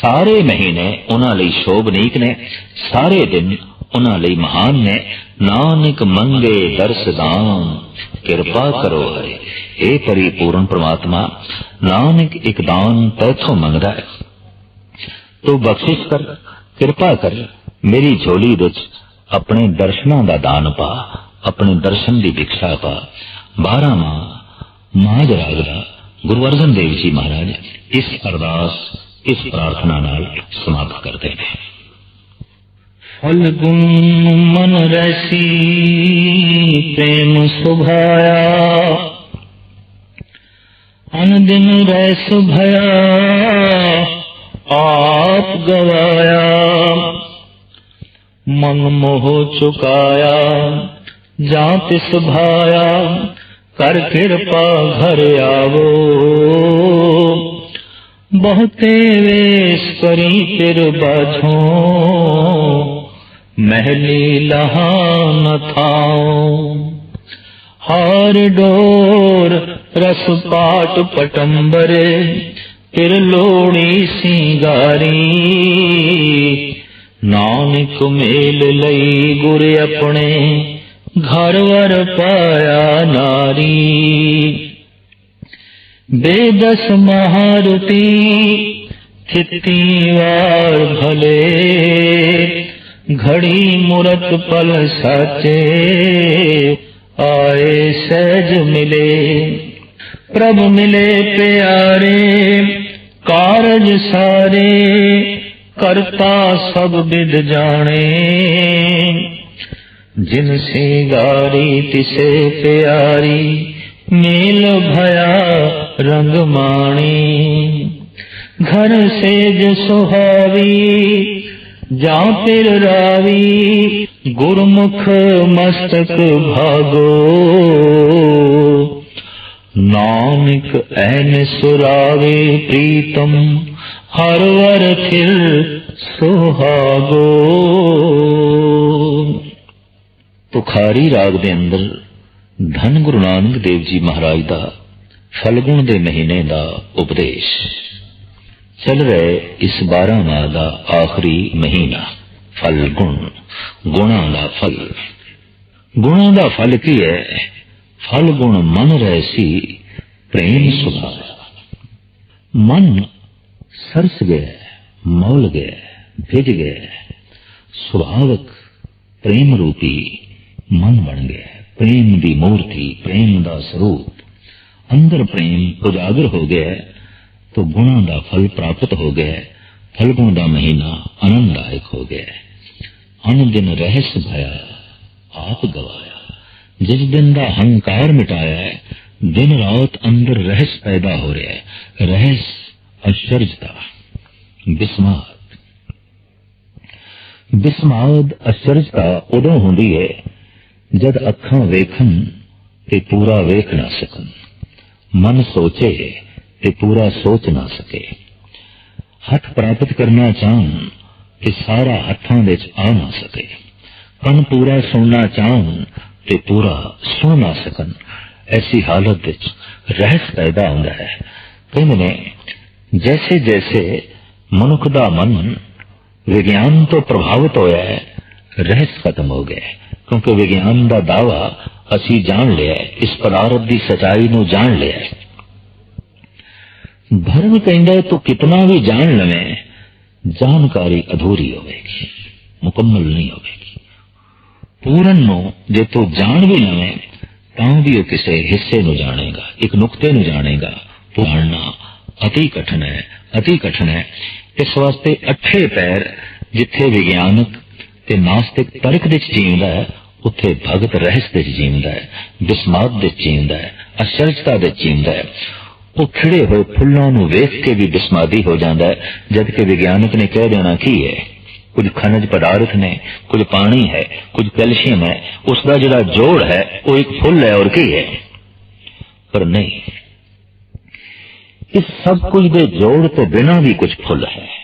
ਸਾਰੇ ਮਹੀਨੇ ਉਹਨਾਂ ਲਈ ਸ਼ੋਭਨੀਕ ਨੇ, ਸਾਰੇ ਦਿਨ ਉਹਨਾਂ ਲਈ ਮਹਾਨ ਨੇ। ਨਾਨਕ ਮੰਗੇ ਦਰਸ ਕਿਰਪਾ ਕਰੋ ਹਰੇ। ਇਹ ਪਰਿਪੂਰਨ ਪ੍ਰਮਾਤਮਾ, ਨਾਨਕ ਇੱਕ ਦਾਨ ਤੈਥੋਂ ਮੰਗਦਾ ਹੈ। ਤੂੰ ਬਖਸ਼ਿਸ਼ ਕਰ, ਕਿਰਪਾ ਕਰ, ਮੇਰੀ ਝੋਲੀ ਵਿੱਚ ਆਪਣੇ ਦਰਸ਼ਨਾਂ ਦਾ ਦਾਨ ਪਾ। ਆਪਣੇ ਦਰਸ਼ਨ ਦੀ ਭਿਕਸ਼ਾ ਪਾ 12 ਮਾਹ ਮਾਝ ਰਾਗ ਦਾ ਗੁਰੂ ਅਰਜਨ ਦੇਵ ਜੀ ਮਹਾਰਾਜ ਇਸ ਅਰਦਾਸ ਇਸ ਪ੍ਰਾਰਥਨਾ ਨਾਲ ਸਮਾਪਤ ਕਰਦੇ ਨੇ ਫਲਗੁਣ ਮਨ ਰਸੀ ਪ੍ਰੇਮ ਸੁਭਾਇਆ ਅਨ ਦਿਨ ਰਸ ਭਇਆ ਆਪ ਗਵਾਇਆ ਮਨ ਮੋਹ ਚੁਕਾਇਆ ਜਾਂ ਤਿਸ ਭਾਇਆ ਕਰ ਕਿਰਪਾ ਘਰ ਆਵੋ ਬਹੁਤੇ ਵੇਸ ਕਰੀ ਫਿਰ ਬਾਝੋਂ ਮਹਿਲੀ ਲਹਾ ਨ ਥਾਉ ਹਾਰ ਡੋਰ ਰਸ ਪਾਟ ਪਟੰਬਰੇ ਫਿਰ ਲੋੜੀ ਸਿੰਗਾਰੀ ਨਾਨਕ ਮੇਲ ਲਈ ਗੁਰ ਆਪਣੇ ਘਰ ਵਰ ਪਾਇਆ ਨਾਰੀ। ਬੇਦਸ ਮਹਾਰਤੀ, ਥਿਤੀ ਵਾਰ ਭਲੇ। ਘੜੀ ਮੁਰਤ ਪਲ ਸਾਚੇ, ਆਏ ਸਹਿਜ ਮਿਲੇ। ਪ੍ਰਭ ਮਿਲੇ ਪਿਆਰੇ, ਕਾਰਜ ਸਾਰੇ, ਕਰਤਾ ਸਭ ਵਿਦ ਜਾਣੇ। ਜਿਨ ਸਿੰਗਾਰੀ ਤਿਸੇ ਪਿਆਰੀ ਮੇਲ ਭਇਆ ਰੰਗ ਮਾਣੀ। ਘਰ ਸੇਜ ਸੁਹਾਵੀ, ਜਾਂ ਫਿਰ ਰਾਵੀ, ਗੁਰਮੁਖ ਮਸਤਕ ਭਾਗੋ। ਨਾਨਕ ਐਨ ਸੁਰਾਵੇ ਪ੍ਰੀਤਮ, ਹਰ ਵਰ ਫਿਰ ਸੁਹਾਗੋ। ਤੁਖਾਰੀ ਰਾਗ ਦੇ ਅੰਦਰ ਧੰਨ ਗੁਰੂ ਨਾਨਕ ਦੇਵ ਜੀ ਮਹਾਰਾਜ ਦਾ ਫਲਗੁਣ ਦੇ ਮਹੀਨੇ ਦਾ ਉਪਦੇਸ਼। ਚੱਲ ਰਿਹਾ ਇਸ 12 ਮਾਹ ਦਾ ਆਖਰੀ ਮਹੀਨਾ, ਫਲਗੁਣ, ਗੁਣਾਂ ਦਾ ਫਲ। ਗੁਣਾਂ ਦਾ ਫਲ ਕੀ ਹੈ? ਫਲ ਗੁਣ ਮਨ ਰਹਿਸੀ ਪ੍ਰੇਮ ਸੁਭਾਅ। ਮਨ ਸਰਸ ਗਿਆ, ਮੌਲ ਗਿਆ, ਭਿਜ ਗਿਆ। ਸੁਭਾਵਕ, ਪ੍ਰੇਮ ਰੂਪੀ ਮਨ ਬਣ ਗਿਆ ਪ੍ਰੇਮ ਦੀ ਮੂਰਤੀ ਪ੍ਰੇਮ ਦਾ ਸਰੂਪ ਅੰਦਰ ਪ੍ਰੇਮ ਉਜਾਗਰ ਹੋ ਗਿਆ ਹੈ तो गुणों का फल प्राप्त हो गया है फलगुण का महीना आनंददायक हो गया है अन दिन रहस्य भया आप गवाया जिस दिन का हंकार मिटाया है दिन रात अंदर रहस्य पैदा हो रहा है रहस्य आश्चर्यता बिस्माद ਬਿਸਮਾਦ ਅਚਰਜਤਾ ਉਦੋਂ ਹੁੰਦੀ ਹੈ ਜਦ ਅੱਖਾਂ ਵੇਖਣ ਤੇ ਪੂਰਾ ਵੇਖ ਨਾ ਸਕਣ। ਮਨ ਸੋਚੇ ਤੇ ਪੂਰਾ ਸੋਚ ਨਾ ਸਕੇ। ਹੱਥ ਪ੍ਰਾਪਤ ਕਰਨਾ ਚਾਹਣ ਤੇ ਸਾਰਾ ਹੱਥਾਂ ਵਿੱਚ ਆ ਨਾ ਸਕੇ। ਕੰਨ ਪੂਰਾ ਸੁਣਨਾ ਚਾਹਣ ਤੇ ਪੂਰਾ ਸੁਣ ਨਾ ਸਕਣ। ਐਸੀ ਹਾਲਤ ਵਿੱਚ ਰਹਿਸ ਪੈਦਾ ਹੁੰਦਾ ਹੈ। ਕਹਿੰਦੇ ਨੇ, ਜੈਸੇ ਜੈਸੇ ਮਨੁੱਖ ਦਾ ਮਨ ਵਿਗਿਆਨ ਤੋਂ ਪ੍ਰਭਾਵਿਤ ਹੋਇਆ ਹੈ, ਰਹਿਸ ਖਤਮ ਹੋ ਗਿਆ ਕਿਉਂਕਿ ਵਿਗਿਆਨ ਦਾ ਦਾਵਾ ਅਸੀਂ ਜਾਣ ਲਿਆ ਇਸ ਪਦਾਰਥ ਦੀ ਸਚਾਈ ਨੂੰ ਜਾਣ ਲਿਆ ਹੈ। ਕਹਿੰਦਾ ਹੈ, ਤੂੰ ਕਿਤਨਾ ਵੀ ਜਾਣ ਲਵੇਂ, ਜਾਣਕਾਰੀ ਅਧੂਰੀ ਹੋਵੇਗੀ, ਮੁਕੰਮਲ ਨਹੀਂ ਹੋਵੇਗੀ। ਪੂਰਨ ਨੂੰ ਜੇ ਤੂੰ ਜਾਣ ਵੀ ਲਵੇਂ, ਤਾਂ ਵੀ ਉਹ ਕਿਸੇ ਹਿੱਸੇ ਨੂੰ ਜਾਣੇਗਾ, ਇੱਕ ਨੁਕਤੇ ਨੂੰ ਜਾਣੇਗਾ। ਉਹ ਜਾਣਨਾ ਅਤੀ ਕਠਿਨ ਹੈ, ਅਤੀ ਕਠਿਨ ਹੈ। ਇਸ ਵਾਸਤੇ ਅੱਠੇ ਪੈਰ ਜਿੱਥੇ ਵਿਗਿਆਨਕ ਤੇ ਨਾਸਤਿਕ ਤਰਕ ਵਿੱਚ ਜੀਵਦਾ ਹੈ, ਉੱਥੇ ਭਗਤ ਰਹਿਸ ਵਿੱਚ ਜੀਵਦਾ ਹੈ ਬਿਸਮਾਦ ਵਿੱਚ ਜੀਵਦਾ ਹੈ ਅਚਰਜਤਾ ਵਿੱਚ ਜੀਵਦਾ ਹੈ। ਉਹ ਖਿੜੇ ਹੋਏ ਫੁੱਲਾਂ ਨੂੰ ਵੇਖ ਕੇ ਵੀ ਬਿਸਮਾਦੀ ਹੋ ਜਾਂਦਾ ਹੈ ਜਦ ਕਿ ਵਿਗਿਆਨਕ ਨੇ ਕਹਿ ਦੇਣਾ ਕੀ ਹੈ? ਕੁਝ ਖਣਜ ਪਦਾਰਥ ਨੇ, ਕੁਝ ਪਾਣੀ ਹੈ, ਕੁਝ ਕੈਲਸ਼ੀਅਮ ਹੈ, ਉਸ ਦਾ ਜਿਹੜਾ ਜੋੜ ਹੈ, ਉਹ ਇੱਕ ਫੁੱਲ ਹੈ, ਔਰ ਕੀ ਹੈ? ਪਰ ਨਹੀਂ। ਇਸ ਸਭ ਕੁਝ ਦੇ ਜੋੜ ਤੋਂ ਬਿਨਾਂ ਵੀ ਕੁਝ ਫੁੱਲ ਹੈ।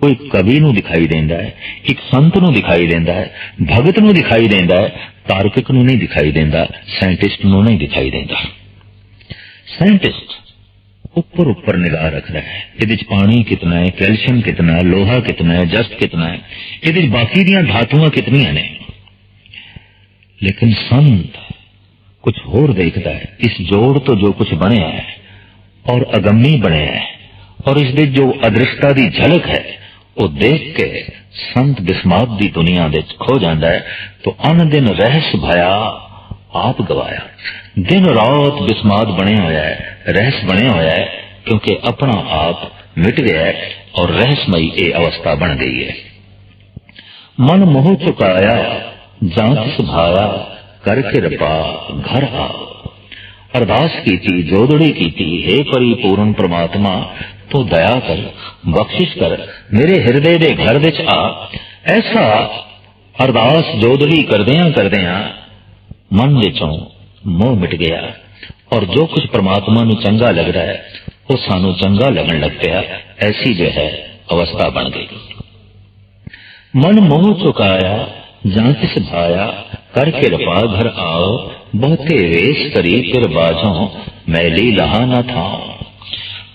ਕੋਈ ਕਵੀ ਨੂੰ ਦਿਖਾਈ ਦਿੰਦਾ ਹੈ ਇੱਕ ਸੰਤ ਨੂੰ ਦਿਖਾਈ ਦਿੰਦਾ ਹੈ ਭਗਤ ਨੂੰ ਦਿਖਾਈ ਦਿੰਦਾ ਹੈ ਤਾਰਕਿਕ ਨੂੰ ਨਹੀਂ ਦਿਖਾਈ ਦਿੰਦਾ ਸਾਇੰਟਿਸਟ ਨੂੰ ਨਹੀਂ ਦਿਖਾਈ ਦਿੰਦਾ ਸਾਇੰਟਿਸਟ ਉੱਪਰ ਉੱਪਰ ਨਿਗਾਹ ਰੱਖਦਾ ਹੈ ਇਹਦੇ ਵਿੱਚ ਪਾਣੀ ਕਿਤਨਾ ਹੈ ਕੈਲਸ਼ੀਅਮ ਕਿਤਨਾ ਹੈ ਲੋਹਾ ਕਿਤਨਾ ਹੈ ਜਸਟ ਕਿਤਨਾ ਹੈ ਇਹਦੇ ਵਿੱਚ ਬਾਕੀ ਦੀਆਂ ਧਾਤੂਆਂ ਕਿਤਨੀਆਂ ਨੇ ਲੇਕਿਨ ਸੰਤ ਕੁਝ ਹੋਰ ਦੇਖਦਾ ਹੈ ਇਸ ਜੋੜ ਤੋਂ ਜੋ ਕੁਝ ਬਣਿਆ ਹੈ ਔਰ ਅਗੰਮੀ ਬਣਿਆ ਹੈ ਔਰ ਇਸ ਦੇ ਜੋ ਅਦ੍ਰਿਸ਼ਟਤਾ ਦੀ ਝਲਕ ਹੈ ਉਹ ਦੇਖ ਕੇ ਸੰਤ ਬਿਸਮਾਤ ਦੀ ਦੁਨੀਆ ਵਿੱਚ ਖੋ ਜਾਂਦਾ ਹੈ ਤੋ ਅਨ ਦਿਨ ਰਹਿਸ ਭਇਆ ਆਪ ਗਵਾਇਆ ਦਿਨ ਰਾਤ ਬਿਸਮਾਤ ਬਣਿਆ ਹੋਇਆ ਹੈ ਰਹਿਸ ਬਣਿਆ ਹੋਇਆ ਹੈ ਕਿਉਂਕਿ ਆਪਣਾ ਆਪ ਮਿਟ ਗਿਆ ਹੈ ਔਰ ਰਹਿਸਮਈ ਇਹ ਅਵਸਥਾ ਬਣ ਗਈ ਹੈ ਮਨ ਮੋਹ ਚੁਕਾਇਆ ਜਾਂਚ ਸੁਭਾਇਆ ਕਰਕੇ ਰਪਾ ਘਰ ਆਓ ਅਰਦਾਸ ਕੀਤੀ ਜੋਦੜੀ ਕੀਤੀ हे ਪਰਿਪੂਰਨ ਪ੍ਰਮਾਤਮਾ ਤੂੰ ਦਇਆ ਕਰ ਬਖਸ਼ਿਸ਼ ਕਰ ਮੇਰੇ ਹਿਰਦੇ ਦੇ ਘਰ ਵਿੱਚ ਆ ਐਸਾ ਅਰਦਾਸ ਜੋਦੜੀ ਕਰਦਿਆਂ ਕਰਦਿਆਂ ਮਨ ਵਿੱਚੋਂ ਮੋਹ ਮਿਟ ਗਿਆ ਔਰ ਜੋ ਕੁਝ ਪ੍ਰਮਾਤਮਾ ਨੂੰ ਚੰਗਾ ਲੱਗਦਾ ਹੈ ਉਹ ਸਾਨੂੰ ਚੰਗਾ ਲੱਗਣ ਲੱਗ ਪਿਆ ਐਸੀ ਜੋ ਹੈ ਅਵਸਥਾ ਬਣ ਗਈ ਮਨ ਮੋਹ ਚੁਕਾਇਆ ਜਾਂ ਕਿਸ ਭਾਇਆ ਕਰਕੇ ਰਪਾ ਘਰ ਆਓ ਬਹੁਤੇ ਵੇਸ਼ ਕਰੀ ਫਿਰ ਬਾਝੋਂ ਮੈਲੀ ਲਹਾ ਨਾ ਥਾ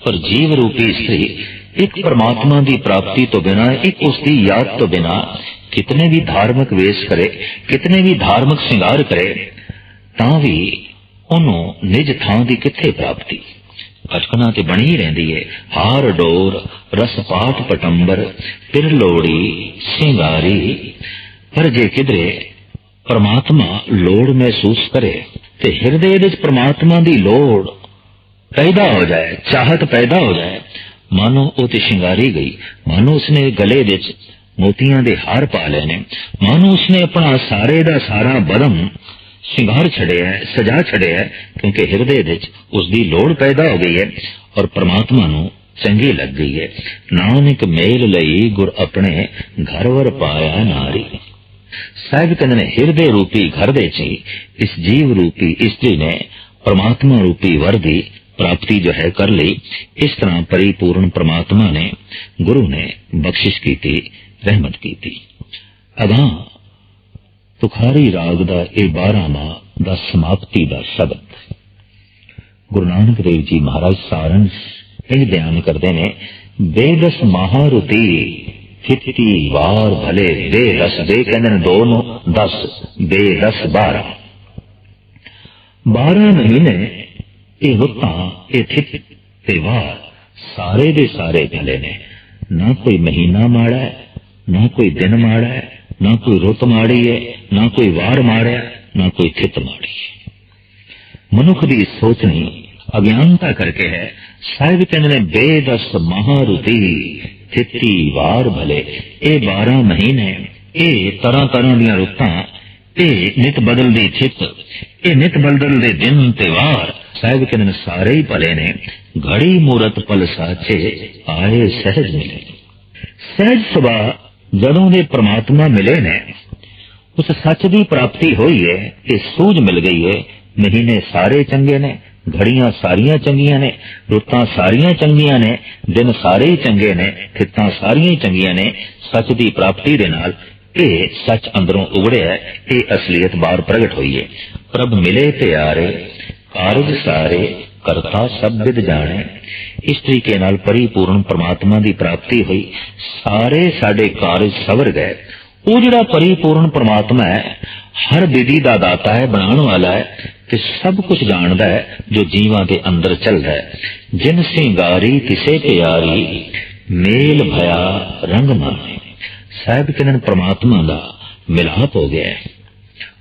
ਪਰ ਜੀਵ ਰੂਪੀ ਇਸਤਰੀ ਇੱਕ ਪਰਮਾਤਮਾ ਦੀ ਪ੍ਰਾਪਤੀ ਤੋਂ ਬਿਨਾ, ਇੱਕ ਉਸ ਦੀ ਯਾਦ ਤੋਂ ਬਿਨਾ, ਕਿਤਨੇ ਵੀ ਧਾਰਮਿਕ ਵੇਸ਼ ਕਰੇ, ਕਿਤਨੇ ਵੀ ਧਾਰਮਿਕ ਸ਼ਿੰਗਾਰ ਕਰੇ, ਤਾਂ ਵੀ ਉਹਨੂੰ ਨਿਜ ਥਾਂ ਦੀ ਕਿੱਥੇ ਪ੍ਰਾਪਤੀ? ਅਟਕਣਾ ਤੇ ਬਣੀ ਰਹਿੰਦੀ ਹੈ ਹਾਰ, ਡੋਰ ਰਸ ਪਾਠ ਪਟੰਬਰ ਪਿਰ ਲੋੜੀ ਸਿੰਗਾਰੀ। ਪਰ ਜੇ ਕਿਧਰੇ ਪਰਮਾਤਮਾ ਲੋੜ ਮਹਿਸੂਸ ਕਰੇ, ਤੇ ਹਿਰਦੇ ਵਿੱਚ ਪਰਮਾਤਮਾ ਦੀ ਲੋੜ ਪੈਦਾ ਹੋ ਜਾਏ, ਚਾਹਤ ਪੈਦਾ ਹੋ ਜਾਏ, ਮਾਨੋ ਉਹ ਤੇ ਸ਼ਿੰਗਾਰੀ ਗਈ। ਮਾਨੋ ਉਸਨੇ ਗਲੇ ਵਿੱਚ ਮੋਤੀਆਂ ਦੇ ਹਾਰ ਪਾ ਲਏ ਨੇ। ਮਾਨੋ ਉਸਨੇ ਆਪਣਾ ਸਾਰੇ ਦਾ ਸਾਰਾ ਬਦਨ ਸ਼ਿੰਗਾਰ ਛੜਿਆ ਹੈ, ਸਜਾ ਛੜਿਆ ਹੈ, ਕਿਉਂਕਿ ਹਿਰਦੇ ਵਿੱਚ ਉਸ ਦੀ ਲੋੜ ਪੈਦਾ ਹੋ ਗਈ ਹੈ ਔਰ ਪ੍ਰਮਾਤਮਾ ਨੂੰ ਚੰਗੀ ਲੱਗ ਗਈ ਹੈ। ਨਾਨਕ ਮੇਲ ਲਈ ਗੁਰ ਆਪਣੇ ਘਰ ਵਰ ਪਾਇਆ ਨਾਰੀ। ਸਾਹਿਬ ਕਹਿੰਦੇ ਨੇ, ਹਿਰਦੇ ਰੂਪੀ ਘਰ ਦੇ ਚ ਇਸ ਜੀਵ ਰੂਪੀ ਇਸਤਰੀ ਨੇ, ਪਰਮਾਤਮਾ ਰੂਪੀ ਵਰ ਦੀ। ਪ੍ਰਾਪਤੀ ਜੋ ਹੈ ਕਰ ਲਈ, ਇਸ ਤਰ੍ਹਾਂ ਪਰਿਪੂਰਨ ਪਰਮਾਤਮਾ ਨੇ ਗੁਰੂ ਨੇ ਬਖਸ਼ਿਸ਼ ਕੀਤੀ, ਰਹਿਮਤ ਕੀਤੀ। ਅਗਾਂ ਤੁਖਾਰੀ ਰਾਗ ਦਾ ਇਹ 12ਵਾਂ ਦਾ ਸਮਾਪਤੀ ਦਾ ਸ਼ਬਦ। ਗੁਰੂ ਨਾਨਕ ਦੇਵ ਜੀ ਮਹਾਰਾਜ ਸਾਰੰਸ਼ ਇਹ ਬਿਆਨ ਕਰਦੇ ਨੇ ਬੇਦਸ ਮਹਾਰੁਤੀ ਕਿਤਕੀ ਵਾਰ ਭਲੇ ਬੇਦਸ ਦੇ ਕਹਿੰਦੇ ਨੇ ਦੋ ਨੂੰ 10 ਬੇਦਸ 12 12 ਮਹੀਨੇ ਇਹ ਰੁੱਤਾਂ ਇਹ ਥਿਤ ਤੇ ਵਾਰ ਸਾਰੇ ਦੇ ਸਾਰੇ ਭਲੇ ਨੇ। ਨਾ ਕੋਈ ਮਹੀਨਾ ਮਾੜਾ ਹੈ, ਨਾ ਕੋਈ ਦਿਨ ਮਾੜਾ ਹੈ, ਨਾ ਕੋਈ ਰੁੱਤ ਮਾੜੀ ਹੈ, ਨਾ ਕੋਈ ਵਾਰ ਮਾੜਿਆ, ਨਾ ਕੋਈ ਥਿਤ ਮਾੜੀ ਮਨੁੱਖ ਦੀ ਸੋਚਣੀ ਅਗਿਆਨਤਾ ਕਰਕੇ ਹੈ। ਸਾਹਿਬ ਕਹਿੰਦੇ ਨੇ, ਬੇਦਸ ਮਹਾਰੁਤੀ ਤਿੱਤੀ ਵਾਰ ਭਲੇ। ਇਹ 12 ਮਹੀਨੇ ਇਹ ਤਰ੍ਹਾਂ ਤਰ੍ਹਾਂ ਦੀਆਂ ਰੁੱਤਾਂ, ਇਹ ਨਿਤ ਬਦਲਦੀ ਚਿੱਤ ਇਹ ਨਿਤ ਬਦਲਦੇ ਦਿਨ ਤੇ ਵਾਰ। ਸਾਹਿਬ ਕਹਿੰਦੇ ਸਾਰੇ ਹੀ ਭਲੇ ਨੇ ਘੜੀ ਮੂਰਤ ਪਲ ਸਾਚੇ ਆਏ ਸਹਿਜ ਮਿਲੇ ਸਹਿਜ ਸੁਭਾ ਜਦੋਂ ਦੇ ਪ੍ਰਮਾਤਮਾ ਮਿਲੇ ਨੇ ਉਸ ਸੱਚ ਦੀ ਪ੍ਰਾਪਤੀ ਹੋਈ ਹੈ ਤੇ ਸੂਝ ਮਿਲ ਗਈ ਹੈ ਮਹੀਨੇ ਸਾਰੇ ਚੰਗੇ ਨੇ ਘੜੀਆਂ ਸਾਰੀਆਂ ਚੰਗੀਆਂ ਨੇ ਰੁੱਤਾਂ ਸਾਰੀਆਂ ਚੰਗੀਆਂ ਨੇ ਦਿਨ ਸਾਰੇ ਹੀ ਚੰਗੇ ਨੇ ਖਿੱਤਾਂ ਸਾਰੀਆਂ ਚੰਗੀਆਂ ਨੇ ਸੱਚ ਦੀ ਪ੍ਰਾਪਤੀ ਦੇ ਨਾਲ ਇਹ ਸੱਚ ਅੰਦਰੋਂ ਉਗੜਿਆ ਇਹ ਅਸਲੀਅਤ ਬਾਹਰ ਪ੍ਰਗਟ ਹੋਈ ਹੈ ਪ੍ਰਭ ਮਿਲੇ ਤੇ ਪਿਆਰੇ ਕਾਰਜ ਸਾਰੇ, ਕਰਤਾ ਸਭ ਵਿਦ ਜਾਣੇ। ਇਸ ਤਰੀਕੇ ਨਾਲ ਪਰਿਪੂਰਨ ਪ੍ਰਮਾਤਮਾ ਦੀ ਪ੍ਰਾਪਤੀ ਹੋਈ। ਸਾਰੇ ਸਾਡੇ ਕਾਰਜ ਸਵਰ ਗਏ। ਉਹ ਜਿਹੜਾ ਪਰਿਪੂਰਨ ਪ੍ਰਮਾਤਮਾ ਹੈ, ਹਰ ਵਿਧੀ ਦਾ ਦਾਤਾ ਹੈ, ਬਣਾਉਣ ਵਾਲਾ ਹੈ ਤੇ ਸਭ ਕੁਝ ਜਾਣਦਾ ਹੈ, ਜੋ ਜੀਵਾਂ ਦੇ ਅੰਦਰ ਚੱਲਦਾ ਹੈ। ਜਿਨ ਸਿੰਗਾਰੀ ਕਿਸੇ ਪਿਆਰੀ, ਮੇਲ ਭਇਆ ਰੰਗ ਮਾਨੇ ਸਾਹਿਬ ਕਿਰਨ ਪ੍ਰਮਾਤਮਾ ਦਾ ਮਿਲਾਪ ਹੋ ਗਿਆ ਹੈ।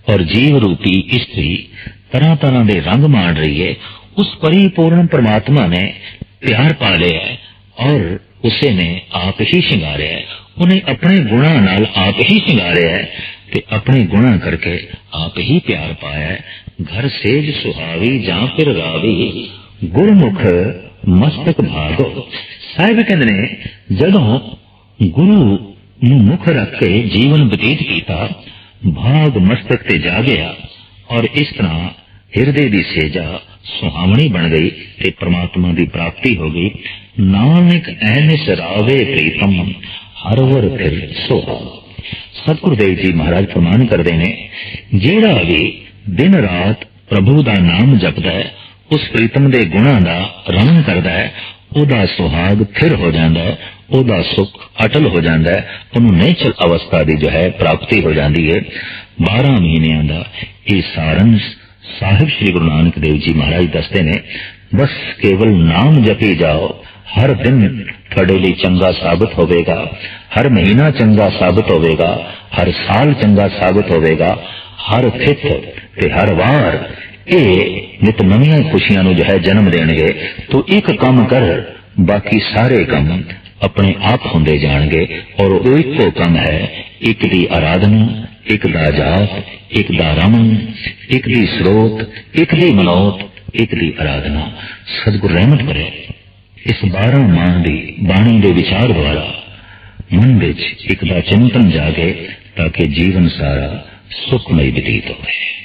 ਔਰ ਜੀਵ ਰੂਪੀ ਇਸਤਰੀ ਤਰ੍ਹਾਂ ਤਰ੍ਹਾਂ ਦੇ ਰੰਗ ਮਾਣ ਰਹੀ ਹੈ ਉਸ ਪਰਿਪੂਰਨ ਪ੍ਰਮਾਤਮਾ ਨੇ ਪਿਆਰ ਪਾ ਲਿਆ ਹੈ ਔਰ ਉਸੇ ਨੇ ਆਪ ਹੀ ਸ਼ਿੰਗਾਰਿਆ ਹੈ। ਉਹਨੇ ਆਪਣੇ ਗੁਣਾਂ ਨਾਲ ਆਪ ਹੀ ਸ਼ਿੰਗਾਰਿਆ ਹੈ ਤੇ ਆਪਣੇ ਗੁਣਾਂ ਕਰਕੇ ਆਪ ਹੀ ਪਿਆਰ ਪਾਇਆ ਘਰ ਸੇਜ ਸੁਹਾਵੀ ਜਾਂ ਫਿਰ ਰਾਵੀ, ਗੁਰਮੁਖ ਮਸਤਕ ਭਾਗੋ। ਸਾਹਿਬ ਕਹਿੰਦੇ ਨੇ, ਜਦੋਂ ਗੁਰੂ ਨੂੰ ਮੁਖ ਰੱਖ ਕੇ ਜੀਵਨ ਬਤੀਤ ਕੀਤਾ, ਭਾਗ ਮਸਤਕ ਤੇ ਜਾ ਗਿਆ ਔਰ ਇਸ ਤਰ੍ਹਾਂ ਹਿਰਦੇ ਦੀ ਸੇਜਾ ਸੁਹਾਵਣੀ ਬਣ ਗਈ ਤੇ ਪ੍ਰਮਾਤਮਾ ਦੀ ਪ੍ਰਾਪਤੀ ਹੋ ਗਈ। ਨਾਨਕ ਐਨਿਸ ਰਾਵੇ ਪ੍ਰੀਤਮ, ਹਰ ਵਰ ਫਿਰ ਸੋਹਾ। ਸਤਿਗੁਰੂ ਦੇਵ ਜੀ ਮਹਾਰਾਜ ਫਰਮਾਨ ਕਰਦੇ ਨੇ, ਜਿਹੜਾ ਵੀ ਦਿਨ ਰਾਤ ਪ੍ਰਭੂ ਦਾ ਨਾਮ ਜਪਦਾ ਹੈ, ਉਸ ਪ੍ਰੀਤਮ ਦੇ ਗੁਣਾਂ ਦਾ ਰਮਨ ਕਰਦਾ ਹੈ, ਉਹਦਾ ਸੁਹਾਗ ਥਿਰ ਹੋ ਜਾਂਦਾ ਹੈ, ਉਹਦਾ ਸੁਖ ਅਟਲ ਹੋ ਜਾਂਦਾ ਹੈ, ਉਹਨੂੰ ਨੇਚਰ ਅਵਸਥਾ ਦੀ ਜੋ ਹੈ ਪ੍ਰਾਪਤੀ ਹੋ ਜਾਂਦੀ ਹੈ। 12 ਮਹੀਨਿਆਂ ਦਾ ਇਹ ਸਾਰੰਸ਼ ਸਾਹਿਬ ਸ੍ਰੀ ਗੁਰੂ ਨਾਨਕ ਦੇਵ ਜੀ ਮਹਾਰਾਜ ਦੱਸਦੇ ਨੇ ਬਸ ਕੇਵਲ ਨਾਮ ਜਪੀ ਜਾਓ ਹਰ ਦਿਨ ਤੁਹਾਡੇ ਲਈ ਚੰਗਾ ਸਾਬਤ ਹੋਵੇਗਾ ਹਰ ਮਹੀਨਾ ਚੰਗਾ ਸਾਬਤ ਹੋਵੇਗਾ ਹਰ ਸਾਲ ਚੰਗਾ ਸਾਬਤ ਹੋਵੇਗਾ ਹਰ ਥਿਤ ਤੇ ਹਰ ਵਾਰ ਇਹ ਨਿਤ ਨਵੀਆਂ ਖੁਸ਼ੀਆਂ ਨੂੰ ਜੋ ਹੈ ਜਨਮ ਦੇਣਗੇ ਤੂੰ ਇੱਕ ਕੰਮ ਕਰ ਬਾਕੀ ਸਾਰੇ ਕੰਮ ਆਪਣੇ ਆਪ ਹੁੰਦੇ ਜਾਣਗੇ ਔਰ ਉਹ ਇੱਕੋ ਕੰਮ ਹੈ ਇੱਕ ਦੀ ਆਰਾਧਨਾ ਇੱਕ ਦਾ ਜਾਪ, ਇੱਕ ਦਾ ਰਮਨ, ਇੱਕ ਦੀ ਸਰੋਤ, ਇੱਕ ਦੀ ਮਨੋਤ ਇੱਕ ਦੀ ਆਰਾਧਨਾ ਸਤਿਗੁਰ ਰਹਿਮਤ ਕਰੇ। ਇਸ 12 ਮਾਹ ਦੀ ਬਾਣੀ ਦੇ ਵਿਚਾਰ ਦੁਆਰਾ ਮਨ ਵਿੱਚ ਇੱਕ ਦਾ ਚਿੰਤਨ ਜਾਗੇ ਤਾਂ ਕਿ ਜੀਵਨ ਸਾਰਾ ਸੁਖਮਈ ਬਤੀਤ ਹੋਵੇ।